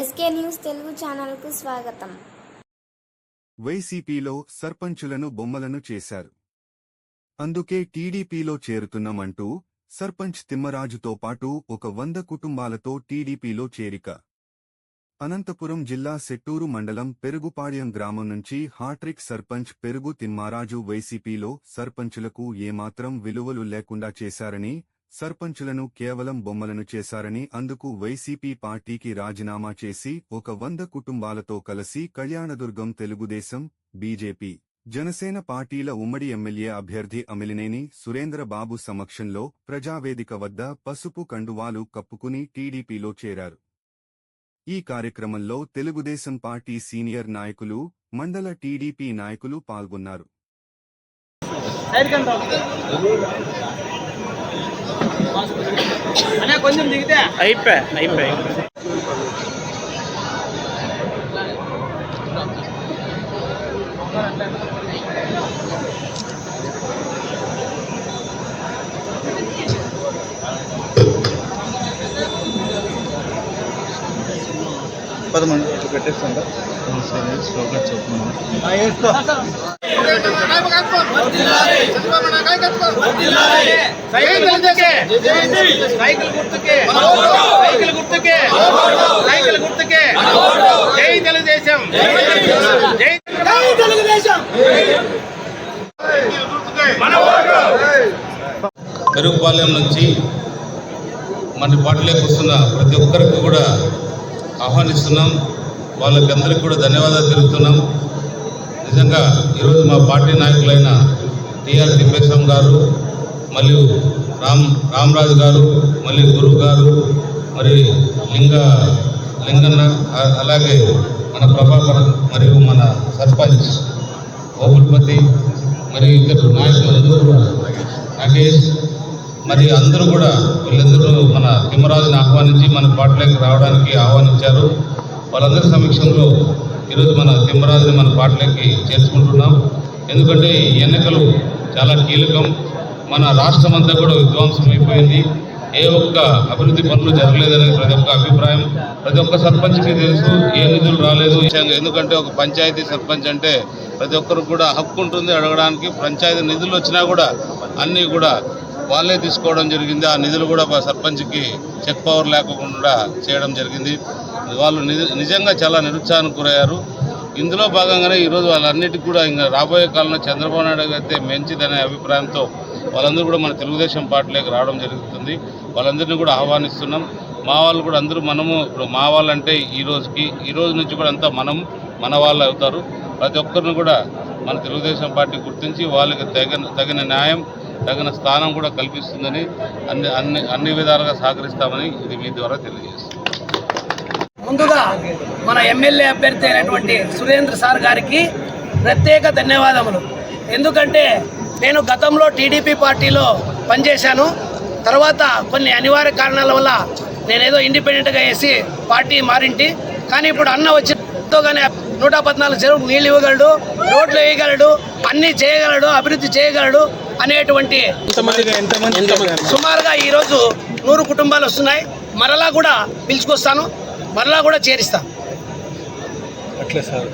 SK news Telugu ఛానల్కు స్వాగతం. వైసీపీలో సర్పంచులను బొమ్మలను చేశారు. అందుకే టీడీపీలో చేరుతున్నామంటూ సర్పంచ్ తిమ్మరాజుతో పాటు ఒక వంద కుటుంబాలతో టీడీపీలో చేరిక. అనంతపురం జిల్లా సెట్టూరు మండలం పెరుగుపాడ్యం గ్రామం నుంచి హాట్రిక్ సర్పంచ్ పెరుగు తిమ్మారాజు వైసీపీలో సర్పంచులకు ఏమాత్రం విలువలు లేకుండా చేశారని సర్పంచులను కేవలం బొమ్మలను చేశారని అందుకు వైసీపీ పార్టీకి రాజీనామా చేసి ఒక వంద కుటుంబాలతో కలిసి కళ్యాణదుర్గం తెలుగుదేశం బీజేపీ జనసేన పార్టీల ఉమ్మడి ఎమ్మెల్యే అభ్యర్థి అమిలినేని సురేంద్రబాబు సమక్షంలో ప్రజావేదిక వద్ద పసుపు కండువాలు కప్పుకుని టీడీపీలో చేరారు. ఈ కార్యక్రమంలో తెలుగుదేశం పార్టీ సీనియర్ నాయకులు మండల టీడీపీ నాయకులు పాల్గొన్నారు. అయిపోయా అయిపోయా. పదమంది పెట్టేస్తాం స్లోగా చెప్తున్నాను సైకిల్ గుర్తుకే సైకిల్ గుర్తుకే సైకిల్ గుర్తుకే సైకిల్ గుర్తుకే జై తెలుగుదేశం జై మెరుగుపాలెం నుంచి మన పార్టీలోకి వస్తున్న ప్రతి ఒక్కరికి కూడా ఆహ్వానిస్తున్నాం. వాళ్ళకి అందరికీ కూడా ధన్యవాదాలు తెలుపుతున్నాం. నిజంగా ఈరోజు మా పార్టీ నాయకులైన టిఆర్ తిప్పేశం గారు మరియు రామ్ రామరాజు గారు మళ్ళీ గురువు గారు మరి లింగ లింగన్న అలాగే మన ప్రభాకర్ మరియు మన సర్పంచ్ ఓపుల్పతి మరి ఇద్దరు నాయకులందరూ కూడా నాగేష్ మరి అందరూ కూడా వీళ్ళందరూ మన తిమ్మరాజుని ఆహ్వానించి మన పార్టీలోకి రావడానికి ఆహ్వానించారు. వాళ్ళందరి సమక్షంలో ఈరోజు మన తిమ్మరాజుని మన పార్టీలోకి చేర్చుకుంటున్నాం. ఎందుకంటే ఈ ఎన్నికలు చాలా కీలకం. మన రాష్ట్రం అంతా కూడా విధ్వంసం అయిపోయింది. ఏ ఒక్క అభివృద్ధి పనులు జరగలేదనేది ప్రతి ఒక్క అభిప్రాయం. ప్రతి ఒక్క సర్పంచ్కి తెలుసు ఏ నిధులు రాలేదు. ఎందుకంటే ఒక పంచాయతీ సర్పంచ్ అంటే ప్రతి ఒక్కరికి కూడా హక్కు ఉంటుంది అడగడానికి. పంచాయతీ నిధులు వచ్చినా కూడా అన్నీ కూడా వాళ్ళే తీసుకోవడం జరిగింది. ఆ నిధులు కూడా సర్పంచ్కి చెక్ పవర్ లేకుండా చేయడం జరిగింది. వాళ్ళు నిజంగా చాలా నిరుత్సాహానికి గురయ్యారు. ఇందులో భాగంగానే ఈరోజు వాళ్ళన్నిటికీ కూడా ఇంకా రాబోయే కాలంలో చంద్రబాబు నాయుడు అయితే మంచిదనే అభిప్రాయంతో వాళ్ళందరూ కూడా మన తెలుగుదేశం పార్టీలోకి రావడం జరుగుతుంది. వాళ్ళందరినీ కూడా ఆహ్వానిస్తున్నాం. మా వాళ్ళు కూడా అందరూ మనము ఇప్పుడు మా వాళ్ళంటే ఈ రోజుకి ఈ రోజు నుంచి కూడా అంతా మనం మన వాళ్ళు అవుతారు. ప్రతి ఒక్కరిని కూడా మన తెలుగుదేశం పార్టీ గుర్తించి వాళ్ళకి తగిన తగిన న్యాయం తగిన స్థానం కూడా కల్పిస్తుందని అన్ని అన్ని అన్ని విధాలుగా సహకరిస్తామని ఇది మీ ద్వారా తెలియజేస్తుంది. ముందుగా మన ఎమ్మెల్యే అభ్యర్థి అయినటువంటి సురేంద్ర సార్ గారికి ప్రత్యేక ధన్యవాదములు. ఎందుకంటే నేను గతంలో టీడీపీ పార్టీలో పనిచేశాను. తర్వాత కొన్ని అనివార్య కారణాల వల్ల నేనేదో ఇండిపెండెంట్గా వేసి పార్టీ మారింటి. కానీ ఇప్పుడు అన్న వచ్చినతోగానే నూట పద్నాలుగు చెరువు నీళ్ళు ఇవ్వగలడు రోడ్లు వేయగలడు అన్నీ చేయగలడు అభివృద్ధి చేయగలడు అనేటువంటి సుమారుగా ఈరోజు నూరు కుటుంబాలు వస్తున్నాయి. మరలా కూడా పిలుచుకొస్తాను. మరలా కూడా చేరిస్తాను. అట్లే సార్.